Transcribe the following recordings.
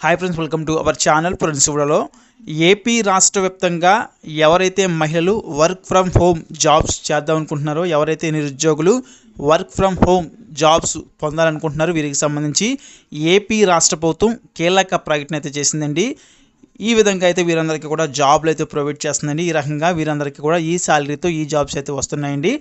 Hi friends welcome to our channel friends AP రాష్ట్ర వ్యాప్తంగా ఎవరైతే మహిళలు వర్క్ ఫ్రమ్ హోమ్ జాబ్స్ చేద్దాం అనుకుంటున్నారో ఎవరైతే నిరుద్యోగులు వర్క్ ఫ్రమ్ హోమ్ జాబ్స్ పొందాలనుకుంటున్నారో వీరికి సంబంధించి ఏపీ రాష్ట్ర ప్రభుత్వం కీలక ప్రకటన అయితే చేసిందండి. ఈ విధంగా అయితే వీరందరికీ కూడా జాబ్లు అయితే ప్రొవైడ్ చేస్తుందండి. ఈ రకంగా వీరందరికీ కూడా ఈ శాలరీతో ఈ జాబ్స్ అయితే వస్తున్నాయండి.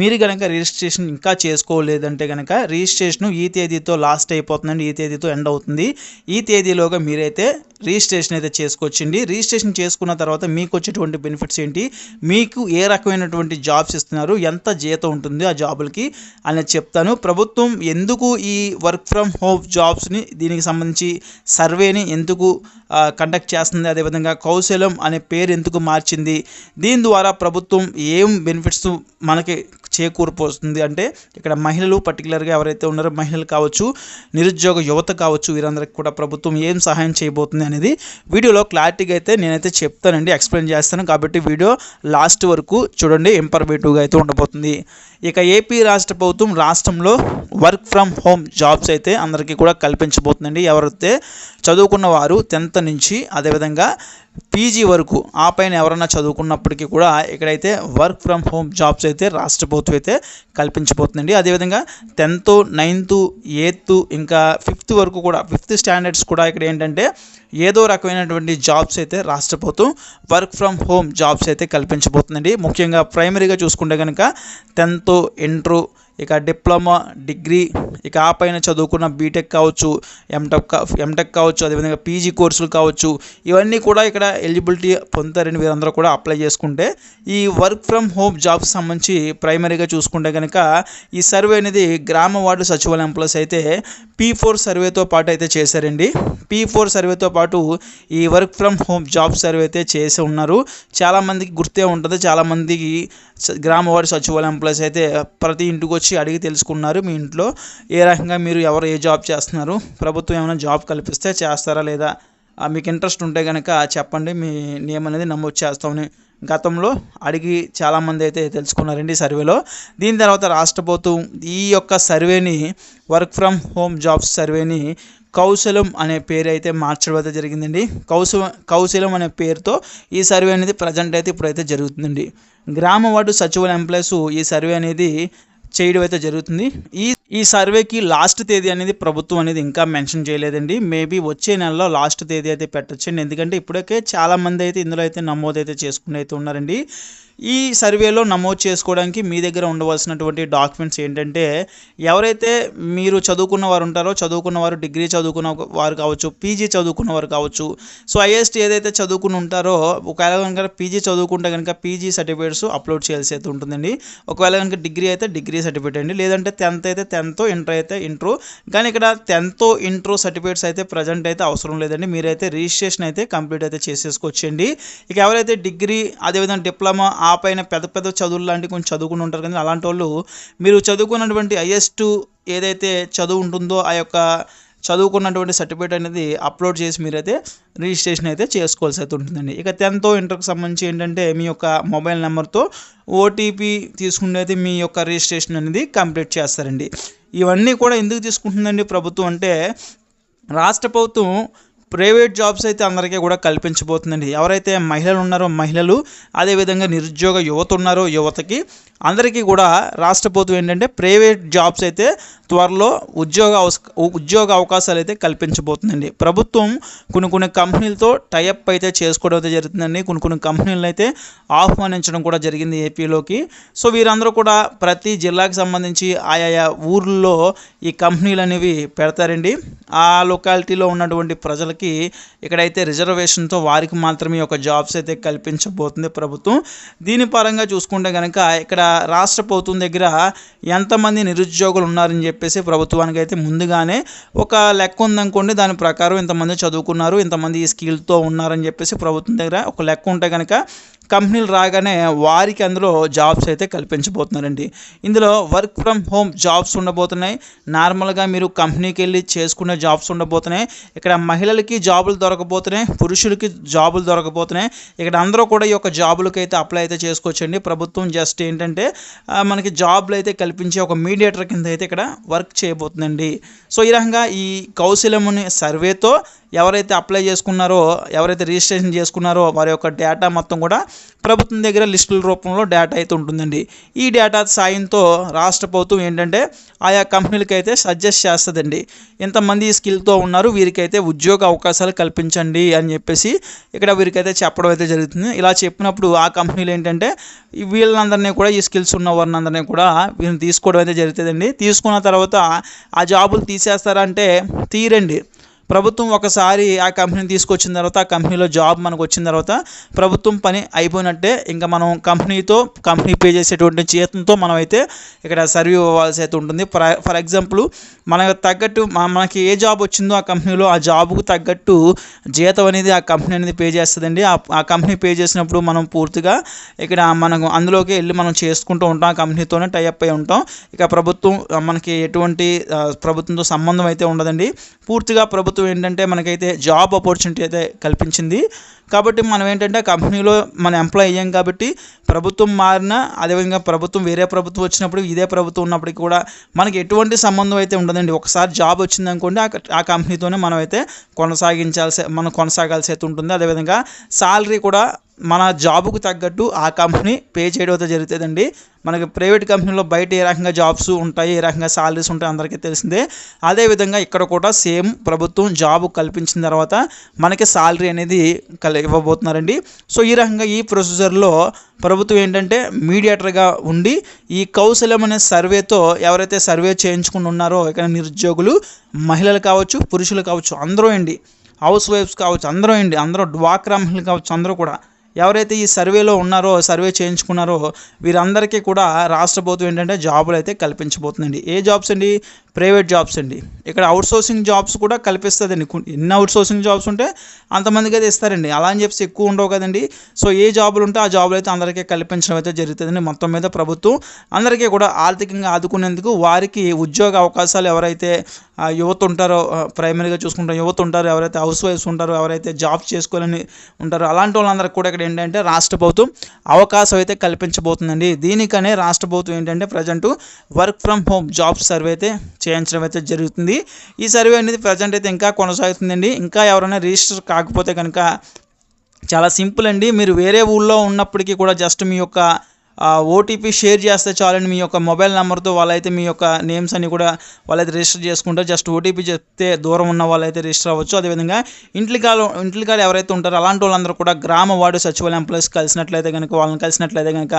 మీరు కనుక రిజిస్ట్రేషన్ ఇంకా చేసుకోలేదంటే కనుక రిజిస్ట్రేషన్ ఈ తేదీతో లాస్ట్ అయిపోతుందండి. ఈ తేదీతో ఎండ్ అవుతుంది. ఈ తేదీలోగా మీరైతే రిజిస్ట్రేషన్ అయితే చేసుకోవచ్చండి. రిజిస్ట్రేషన్ చేసుకున్న తర్వాత మీకు వచ్చేటువంటి బెనిఫిట్స్ ఏంటి? మీకు ఏ రకమైనటువంటి జాబ్స్ ఇస్తున్నారు? ఎంత జీతం ఉంటుంది ఆ జాబులకి అని చెప్తాను. ప్రభుత్వం ఎందుకు ఈ వర్క్ ఫ్రమ్ హోమ్ జాబ్స్ని దీనికి సంబంధించి సర్వేని ఎందుకు కండక్ట్ చేస్తుంది. అదేవిధంగా కౌశలం అనే పేరు ఎందుకు మార్చింది? దీని ద్వారా ప్రభుత్వం ఏం బెనిఫిట్స్ మనకి చేకూరిపోతుంది అంటే ఇక్కడ మహిళలు పర్టికులర్గా ఎవరైతే ఉన్నారో మహిళలు కావచ్చు నిరుద్యోగ యువత కావచ్చు వీరందరికీ కూడా ప్రభుత్వం ఏం సహాయం చేయబోతుంది అనేది వీడియోలో క్లారిటీగా అయితే నేనైతే చెప్తానండి ఎక్స్ప్లెయిన్ చేస్తాను. కాబట్టి వీడియో లాస్ట్ వరకు చూడండి ఇంపర్మేటివ్గా అయితే ఉండబోతుంది. ఇక ఏపీ రాష్ట్ర ప్రభుత్వం రాష్ట్రంలో వర్క్ ఫ్రమ్ హోమ్ జాబ్స్ అయితే అందరికీ కూడా కల్పించబోతుందండి. ఎవరైతే చదువుకున్న వారు టెన్త్ నుంచి అదే అదేవిధంగా పీజీ వరకు ఆ పైన ఎవరైనా చదువుకున్నప్పటికీ కూడా ఇక్కడైతే వర్క్ ఫ్రమ్ హోమ్ జాబ్స్ అయితే రాష్ట్ర ప్రభుత్వం అయితే కల్పించబోతుందండి. అదేవిధంగా టెన్త్ నైన్త్ ఎయిత్ ఇంకా ఫిఫ్త్ వరకు కూడా ఫిఫ్త్ స్టాండర్డ్స్ కూడా ఇక్కడ ఏంటంటే ఏదో రకమైనటువంటి జాబ్స్ అయితే రాష్ట్ర ప్రభుత్వం వర్క్ ఫ్రమ్ హోమ్ జాబ్స్ అయితే కల్పించబోతుందండి. ముఖ్యంగా ప్రైమరీగా చూసుకుంటే కనుక టెన్త్ ఇంటర్ ఇక డిప్లొమా డిగ్రీ ఇక ఆ పైన చదువుకున్న బీటెక్ కావచ్చు ఎంటెక్ ఎంటెక్ కావచ్చు అదేవిధంగా పీజీ కోర్సులు కావచ్చు ఇవన్నీ కూడా ఇక్కడ ఎలిజిబిలిటీ పొందుతారని వీరందరూ కూడా అప్లై చేసుకుంటే ఈ వర్క్ ఫ్రమ్ హోమ్ జాబ్స్ సంబంధించి ప్రైమరీగా చూసుకుంటే కనుక ఈ సర్వే అనేది గ్రామ వార్డు సచివాలయం ప్లస్ అయితే పీ ఫోర్ సర్వేతో పాటు అయితే చేశారండి. పీ ఫోర్ సర్వేతో పాటు ఈ work from home job survey అయితే చేసి ఉన్నారు. చాలామందికి గుర్తే ఉంటుంది. చాలామందికి గ్రామ వారి సచివాలయం ఎంప్లాయీస్ అయితే ప్రతి ఇంటికి వచ్చి అడిగి తెలుసుకున్నారు మీ ఇంట్లో. ఏ రకంగా మీరు ఎవరు ఏ జాబ్ చేస్తున్నారు? ప్రభుత్వం ఏమైనా జాబ్ కల్పిస్తే చేస్తారా లేదా? మీకు ఇంట్రెస్ట్ ఉంటే కనుక చెప్పండి. మీ నేమ్ అనేది నమోదు చేస్తామని గతంలో అడిగి చాలామంది అయితే తెలుసుకున్నారండి సర్వేలో దీని తర్వాత రాష్ట్ర ప్రభుత్వం ఈ యొక్క సర్వేని వర్క్ ఫ్రమ్ హోమ్ జాబ్స్ సర్వేని కౌశలం అనే పేరు అయితే మార్చడం అయితే జరిగిందండి. కౌశ కౌశలం అనే పేరుతో ఈ సర్వే అనేది ప్రజెంట్ అయితే ఇప్పుడైతే జరుగుతుందండి. గ్రామ వార్డు సచివాల ఎంప్లాయీస్ ఈ సర్వే అనేది చేయడం అయితే జరుగుతుంది. ఈ ఈ సర్వేకి లాస్ట్ తేదీ అనేది ప్రభుత్వం అనేది ఇంకా మెన్షన్ చేయలేదండి. మేబీ వచ్చే నెలలో లాస్ట్ తేదీ అయితే పెట్టచ్చండి. ఎందుకంటే ఇప్పటికే చాలామంది అయితే ఇందులో అయితే నమోదు అయితే చేసుకుని అయితే ఉన్నారండి. ఈ సర్వేలో నమోదు చేసుకోవడానికి మీ దగ్గర ఉండవలసినటువంటి డాక్యుమెంట్స్ ఏంటంటే ఎవరైతే మీరు చదువుకున్న వారు ఉంటారో చదువుకున్న వారు డిగ్రీ చదువుకున్న వారు కావచ్చు పీజీ చదువుకున్న వారు కావచ్చు సో ఐఎస్టీ ఏదైతే చదువుకుని ఉంటారో ఒకవేళ కనుక పీజీ చదువుకుంటే కనుక పీజీ సర్టిఫికేట్స్ అప్లోడ్ చేయాల్సి అయితే ఉంటుందండి. ఒకవేళ కనుక డిగ్రీ అయితే డిగ్రీ సర్టిఫికేట్ అండి. లేదంటే టెన్త్ అయితే టెన్త్ ఇంటర్ అయితే ఇంట్రూ. కానీ ఇక్కడ టెన్త్ ఇంట్రూ సర్టిఫికేట్స్ అయితే ప్రజెంట్ అయితే అవసరం లేదండి. మీరైతే రిజిస్ట్రేషన్ అయితే కంప్లీట్ అయితే చేసేసుకోవచ్చండి. ఇక ఎవరైతే డిగ్రీ అదేవిధంగా డిప్లొమా ఆ పైన పెద్ద పెద్ద చదువులు లాంటి కొంచెం చదువుకుని ఉంటారు కానీ అలాంటి వాళ్ళు మీరు చదువుకున్నటువంటి హైయెస్ట్ ఏదైతే చదువు ఉంటుందో ఆ యొక్క చదువుకున్నటువంటి సర్టిఫికేట్ అనేది అప్లోడ్ చేసి మీరైతే రిజిస్ట్రేషన్ అయితే చేసుకోవాల్సి అయితే ఉంటుందండి. ఇక టెన్త్ ఇంటర్కి సంబంధించి ఏంటంటే మీ యొక్క మొబైల్ నెంబర్తో ఓటీపీ తీసుకుంటే అయితే మీ యొక్క రిజిస్ట్రేషన్ అనేది కంప్లీట్ చేస్తారండి. ఇవన్నీ కూడా ఎందుకు తీసుకుంటుందండి ప్రభుత్వం అంటే రాష్ట్ర ప్రభుత్వం ప్రైవేట్ జాబ్స్ అయితే అందరికీ కూడా కల్పించబోతుందండి. ఎవరైతే మహిళలు ఉన్నారో మహిళలు అదేవిధంగా నిరుద్యోగ యువత ఉన్నారో యువతకి అందరికీ కూడా రాష్ట్ర ప్రభుత్వం ఏంటంటే ప్రైవేట్ జాబ్స్ అయితే త్వరలో ఉద్యోగ అవస్- ఉద్యోగ అవకాశాలు అయితే కల్పించబోతుందండి. ప్రభుత్వం కొన్ని కొన్ని కంపెనీలతో టైఅప్ అయితే చేసుకోవడం అయితే జరుగుతుందండి. కొన్ని కొన్ని కంపెనీలను అయితే ఆహ్వానించడం కూడా జరిగింది ఏపీలోకి. సో వీరందరూ కూడా ప్రతి జిల్లాకి సంబంధించి ఆయా ఊర్లలో ఈ కంపెనీలు అనేవి పెడతారండి. ఆ లొకాలిటీలో ఉన్నటువంటి ప్రజలకి ఇక్కడైతే రిజర్వేషన్తో వారికి మాత్రమే ఒక జాబ్స్ అయితే కల్పించబోతుంది ప్రభుత్వం. దీని పరంగా చూసుకుంటే కనుక ఇక్కడ రాష్ట్ర ప్రభుత్వం దగ్గర ఎంతమంది నిరుద్యోగులు ఉన్నారని చెప్పేసి ప్రభుత్వానికి అయితే ముందుగానే ఒక లెక్క ఉందనుకోండి. దాని ప్రకారం ఇంతమంది చదువుకున్నారు ఇంతమంది ఈ స్కిల్తో ఉన్నారని చెప్పేసి ప్రభుత్వం దగ్గర ఒక లెక్క ఉంటే కనుక కంపెనీలు రాగానే వారికి అందులో జాబ్స్ అయితే కల్పించబోతున్నారండి. ఇందులో వర్క్ ఫ్రమ్ హోమ్ జాబ్స్ ఉండబోతున్నాయి. నార్మల్గా మీరు కంపెనీకి వెళ్ళి చేసుకునే జాబ్స్ ఉండబోతున్నాయి. ఇక్కడ మహిళలకి జాబులు దొరకబోతున్నాయి పురుషులకి జాబులు దొరకబోతున్నాయి. ఇక్కడ అందరూ కూడా ఈ యొక్క జాబులకి అయితే అప్లై అయితే చేసుకోవచ్చండి. ప్రభుత్వం జస్ట్ ఏంటంటే మనకి జాబ్లు అయితే కల్పించే ఒక మీడియేటర్ కింద అయితే ఇక్కడ వర్క్ చేయబోతుందండి. సో ఈ రకంగా ఈ కౌశలం అనే సర్వేతో ఎవరైతే అప్లై చేసుకున్నారో ఎవరైతే రిజిస్ట్రేషన్ చేసుకున్నారో వారి యొక్క డేటా మొత్తం కూడా ప్రభుత్వం దగ్గర లిస్టుల రూపంలో డేటా అయితే ఉంటుందండి. ఈ డేటా సాయంతో రాష్ట్ర ప్రభుత్వం ఏంటంటే ఆయా కంపెనీలకి అయితే సజెస్ట్ చేస్తుందండి. ఇంతమంది ఈ స్కిల్తో ఉన్నారు వీరికైతే ఉద్యోగ అవకాశాలు కల్పించండి అని చెప్పేసి ఇక్కడ వీరికైతే చెప్పడం అయితే జరుగుతుంది. ఇలా చెప్పినప్పుడు ఆ కంపెనీలు ఏంటంటే వీళ్ళందరినీ కూడా ఈ స్కిల్స్ ఉన్న వారిని కూడా వీళ్ళని తీసుకోవడం అయితే జరుగుతుందండి. తీసుకున్న తర్వాత ఆ జాబులు తీసేస్తారంటే తీరండి. ప్రభుత్వం ఒకసారి ఆ కంపెనీని తీసుకొచ్చిన తర్వాత ఆ కంపెనీలో జాబ్ మనకు వచ్చిన తర్వాత ప్రభుత్వం పని అయిపోయినట్టే ఇంకా మనం కంపెనీతో కంపెనీ పే చేసేటువంటి జీతంతో మనం అయితే ఇక్కడ సర్వీ ఇవ్వాల్సి అయితే ఉంటుంది. ఫర్ ఫర్ ఎగ్జాంపుల్ మనకు తగ్గట్టు మనకి ఏ జాబ్ వచ్చిందో ఆ కంపెనీలో ఆ జాబ్కు తగ్గట్టు జీతం అనేది ఆ కంపెనీ అనేది పే చేస్తుందండి. ఆ కంపెనీ పే చేసినప్పుడు మనం పూర్తిగా ఇక్కడ మనం అందులోకి వెళ్ళి మనం చేసుకుంటూ ఉంటాం ఆ కంపెనీతోనే టైఅప్ అయి ఉంటాం. ఇక ప్రభుత్వం మనకి ఎటువంటి ప్రభుత్వంతో సంబంధం అయితే ఉండదండి. పూర్తిగా ప్రభుత్వం ఏంటంటే మనకైతే జాబ్ ఆపర్చునిటీ అయితే కల్పించింది. కాబట్టి మనం ఏంటంటే ఆ కంపెనీలో మనం ఎంప్లాయ్ అయ్యాం కాబట్టి ప్రభుత్వం మారినా అదేవిధంగా ప్రభుత్వం వేరే ప్రభుత్వం వచ్చినప్పుడు ఇదే ప్రభుత్వం ఉన్నప్పటికీ కూడా మనకి ఎటువంటి సంబంధం అయితే ఉండదండి. ఒకసారి జాబ్ వచ్చింది అనుకోండి ఆ ఆ కంపెనీతోనే మనం అయితే కొనసాగించాల్సి మనం కొనసాగాల్సి అయితే ఉంటుంది. అదేవిధంగా సాలరీ కూడా మన జాబుకు తగ్గట్టు ఆ కంపెనీ పే చేయడం అయితే జరుగుతుందండి. మనకి ప్రైవేట్ కంపెనీలో బయట ఏ రకంగా జాబ్స్ ఉంటాయి ఏ రకంగా సాలరీస్ ఉంటాయి అందరికీ తెలిసిందే. అదేవిధంగా ఇక్కడ కూడా సేమ్ ప్రభుత్వం జాబ్ కల్పించిన తర్వాత మనకి సాలరీ అనేది కల్ ఇవ్వబోతున్నారండి. సో ఈ రకంగా ఈ ప్రొసీజర్లో ప్రభుత్వం ఏంటంటే మీడియేటర్గా ఉండి ఈ కౌశలం అనే సర్వేతో ఎవరైతే సర్వే చేయించుకుని ఉన్నారో ఇక్కడ నిరుద్యోగులు మహిళలు కావచ్చు పురుషులు కావచ్చు అందరూ అండి. హౌస్ వైఫ్స్ కావచ్చు అందరూ అండి. అందరూ డ్వాక్రా మహిళలు కావచ్చు అందరూ కూడా. ఎవరైతే ఈ సర్వేలో ఉన్నారో సర్వే చేయించుకున్నారో వీరందరికీ కూడా రాష్ట్ర ప్రభుత్వం ఏంటంటే జాబులు అయితే కల్పించబోతుందండి. ఏ జాబ్స్ అండి? ప్రైవేట్ జాబ్స్ అండి. ఇక్కడ అవుట్ సోర్సింగ్ జాబ్స్ కూడా కల్పిస్తుందండి. ఎన్ని అవుట్ సోర్సింగ్ జాబ్స్ ఉంటే అంతమందికి అయితే ఇస్తారండి. అలా అని చెప్పి ఎక్కువ ఉండవు కదండి. సో ఏ జాబులు ఉంటే ఆ జాబులు అయితే అందరికీ కల్పించడం అయితే జరుగుతుందండి మొత్తం మీద ప్రభుత్వం. అందరికీ కూడా ఆర్థికంగా ఆదుకునేందుకు వారికి ఉద్యోగ అవకాశాలు ఎవరైతే యువత ఉంటారో ప్రైమరీగా చూసుకుంటారో యువత ఉంటారో ఎవరైతే హౌస్ వైఫ్స్ ఉంటారో ఎవరైతే జాబ్ చేసుకోవాలని ఉంటారో అలాంటి వాళ్ళందరికీ కూడా ఇక్కడ ఏంటంటే రాష్ట్ర ప్రభుత్వం అవకాశం అయితే కల్పించబోతుందండి. దీనికనే రాష్ట్ర ప్రభుత్వం ఏంటంటే present work from home job survey అయితే చేయించడం అయితే జరుగుతుంది. ఈ సర్వే అనేది ప్రజెంట్ అయితే ఇంకా కొనసాగుతుందండి. ఇంకా ఎవరైనా రిజిస్టర్ కాకపోతే కనుక చాలా సింపుల్ అండి. మీరు వేరే ఊళ్ళో ఉన్నప్పటికీ కూడా జస్ట్ మీ యొక్క ఓటీపీ షేర్ చేస్తే చాలండి మీ యొక్క మొబైల్ నెంబర్తో వాళ్ళైతే మీ యొక్క నేమ్స్ అన్ని కూడా వాళ్ళైతే రిజిస్టర్ చేసుకుంటారు జస్ట్ ఓటీపీ చెప్తే దూరం ఉన్న వాళ్ళైతే రిజిస్టర్ అవ్వచ్చు. అదేవిధంగా ఇంట్లో ఇంట్లికాలు ఇంట్లో ఎవరైతే ఉంటారో అలాంటి వాళ్ళందరూ కూడా గ్రామ వార్డు సచివాలయం ఎంప్లాయీస్ కలిసినట్లయితే కనుక వాళ్ళని కలిసినట్లయితే కనుక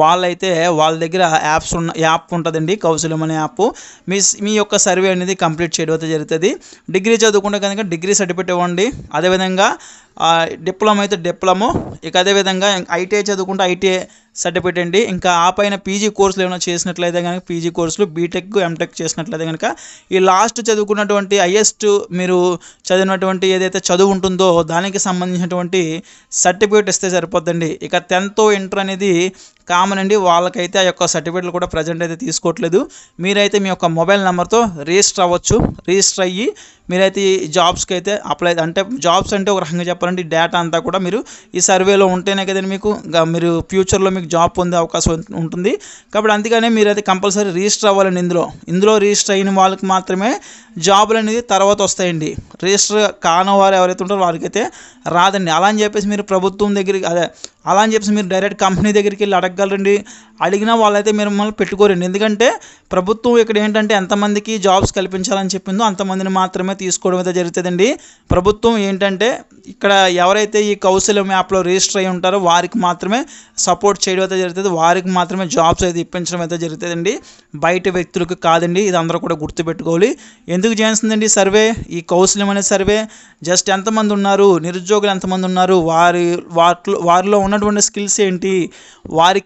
వాళ్ళైతే వాళ్ళ దగ్గర యాప్స్ ఉన్న యాప్ ఉంటుందండి కౌశల్యం అనే యాప్. మీ మీ యొక్క సర్వే అనేది కంప్లీట్ చేయడం అయితే జరుగుతుంది. డిగ్రీ చదువుకుంటే కనుక డిగ్రీ సర్టిఫికేట్ ఇవ్వండి. అదేవిధంగా డిప్లొమా అయితే డిప్లొమో. ఇక అదేవిధంగా ఐటీఐ చదువుకుంటే ఐటీఐ సర్టిఫికేట్ అండి. ఇంకా ఆ పైన పీజీ కోర్సులు ఏమైనా చేసినట్లయితే కనుక పీజీ కోర్సులు బీటెక్ ఎంటెక్ చేసినట్లయితే కనుక ఈ లాస్ట్ చదువుకున్నటువంటి హైయెస్ట్ మీరు చదివినటువంటి ఏదైతే చదువు ఉంటుందో దానికి సంబంధించినటువంటి సర్టిఫికేట్ ఇస్తే సరిపోద్దండి. ఇక టెన్త్ ఇంటర్ అనేది కామన్ అండి వాళ్ళకైతే ఆ యొక్క సర్టిఫికేట్లు కూడా ప్రజెంట్ అయితే తీసుకోవట్లేదు. మీరైతే మీ యొక్క మొబైల్ నెంబర్తో రిజిస్టర్ అవ్వచ్చు. రిజిస్టర్ అయ్యి మీరైతే ఈ జాబ్స్కి అయితే అప్లై అంటే జాబ్స్ అంటే ఒక రకంగా చెప్పాలంటే ఈ డేటా అంతా కూడా మీరు ఈ సర్వేలో ఉంటేనే కదండి మీకు మీరు ఫ్యూచర్లో మీకు జాబ్ పొందే అవకాశం ఉంటుంది. కాబట్టి అందుకనే మీరైతే కంపల్సరీ రిజిస్టర్ అవ్వాలండి ఇందులో. ఇందులో రిజిస్టర్ అయిన వాళ్ళకి మాత్రమే జాబులు అనేది తర్వాత వస్తాయండి. రిజిస్టర్ కాని వారు ఎవరైతే ఉంటారో వారికైతే రాదండి. అలా అని చెప్పేసి మీరు ప్రభుత్వం దగ్గరికి అదే అలా అని చెప్పేసి మీరు డైరెక్ట్ కంపెనీ దగ్గరికి వెళ్ళి అడగగలరండి. అడిగినా వాళ్ళైతే మీరు మిమ్మల్ని పెట్టుకోరండి. ఎందుకంటే ప్రభుత్వం ఇక్కడ ఏంటంటే ఎంతమందికి జాబ్స్ కల్పించాలని చెప్పిందో అంతమందిని మాత్రమే తీసుకోవడం అయితే జరుగుతుందండి. ప్రభుత్వం ఏంటంటే ఇక్కడ ఎవరైతే ఈ కౌశలం యాప్లో రిజిస్టర్ అయి ఉంటారో వారికి మాత్రమే సపోర్ట్ చేయడం అయితే జరుగుతుంది. వారికి మాత్రమే జాబ్స్ అయితే ఇప్పించడం అయితే జరుగుతుందండి. బయట వ్యక్తులకు కాదండి. ఇది అందరూ కూడా గుర్తుపెట్టుకోవాలి. ఎందుకు చేస్తుందండి సర్వే? ఈ కౌశల్యం అనే సర్వే జస్ట్ ఎంతమంది ఉన్నారు? నిరుద్యోగులు ఎంతమంది ఉన్నారు? వారి వాటిలో వారిలో ఉన్నటువంటి స్కిల్స్ ఏంటి?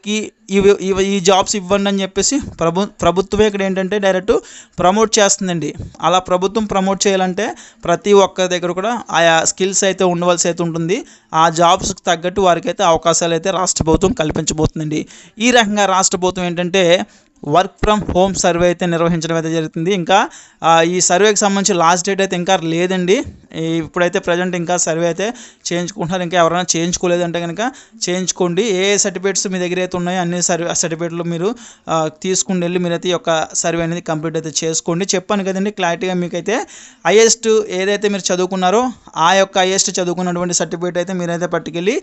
వాళ్ళకి ఇవి ఇవి ఈ జాబ్స్ ఇవ్వండి అని చెప్పేసి ప్రభు ప్రభుత్వమే ఇక్కడ ఏంటంటే డైరెక్ట్ ప్రమోట్ చేస్తుందండి. అలా ప్రభుత్వం ప్రమోట్ చేయాలంటే ప్రతి ఒక్క దగ్గర కూడా ఆయా స్కిల్స్ అయితే ఉండవలసి అయితే ఉంటుంది. ఆ జాబ్స్కి తగ్గట్టు వారికైతే అవకాశాలు అయితే రాష్ట్ర ప్రభుత్వం కల్పించబోతుందండి. ఈ రకంగా రాష్ట్ర ప్రభుత్వం ఏంటంటే వర్క్ ఫ్రమ్ హోమ్ సర్వే అయితే నిర్వహించడం అయితే జరుగుతుంది. ఇంకా ఈ సర్వేకి సంబంధించి లాస్ట్ డేట్ అయితే ఇంకా లేదండి. ఇప్పుడైతే ప్రజెంట్ ఇంకా సర్వే అయితే చేయించుకుంటున్నారు. ఇంకా ఎవరైనా చేయించుకోలేదంటే కనుక చేయించుకోండి. ఏ ఏ సర్టిఫికేట్స్ మీ దగ్గర అయితే ఉన్నాయో అన్ని సర్వే సర్టిఫికేట్లు మీరు తీసుకుని వెళ్ళి మీరైతే ఈ యొక్క సర్వే అనేది కంప్లీట్ అయితే చేసుకోండి. చెప్పాను కదండి క్లారిటీగా మీకైతే హైయెస్ట్ ఏదైతే మీరు చదువుకున్నారో ఆ యొక్క హైయెస్ట్ చదువుకున్నటువంటి సర్టిఫికేట్ అయితే మీరైతే పట్టుకెళ్ళి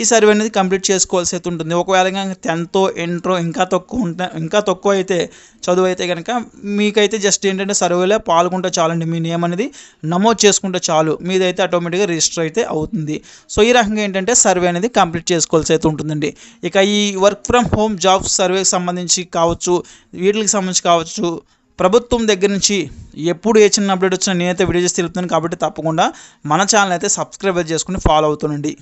ఈ సర్వే అనేది కంప్లీట్ చేసుకోవాల్సి అయితే ఉంటుంది. ఒకవేళ టెన్త్ ఇంట్రో ఇంకా తక్కువ ఉంటే ఇంకా తక్కువ అయితే చదువు అయితే కనుక మీకైతే జస్ట్ ఏంటంటే సర్వేలో పాల్గొంటే చాలండి. మీ నేమ్ అనేది నమోదు చేసుకుంటే చాలు. మీదైతే ఆటోమేటిక్గా రిజిస్టర్ అయితే అవుతుంది. సో ఈ రకంగా ఏంటంటే సర్వే అనేది కంప్లీట్ చేసుకోవాల్సి అయితే ఉంటుందండి. ఇక ఈ వర్క్ ఫ్రమ్ హోమ్ జాబ్ సర్వేకి సంబంధించి కావచ్చు వీటికి సంబంధించి కావచ్చు ప్రభుత్వం దగ్గర నుంచి ఎప్పుడు ఏ చిన్న అప్డేట్ వచ్చినా నేనైతే వీడియో చేసి తెలుపుతాను కాబట్టి తప్పకుండా మన ఛానల్ అయితే సబ్స్క్రైబ్ చేసుకుని ఫాలో అవుతుండండి.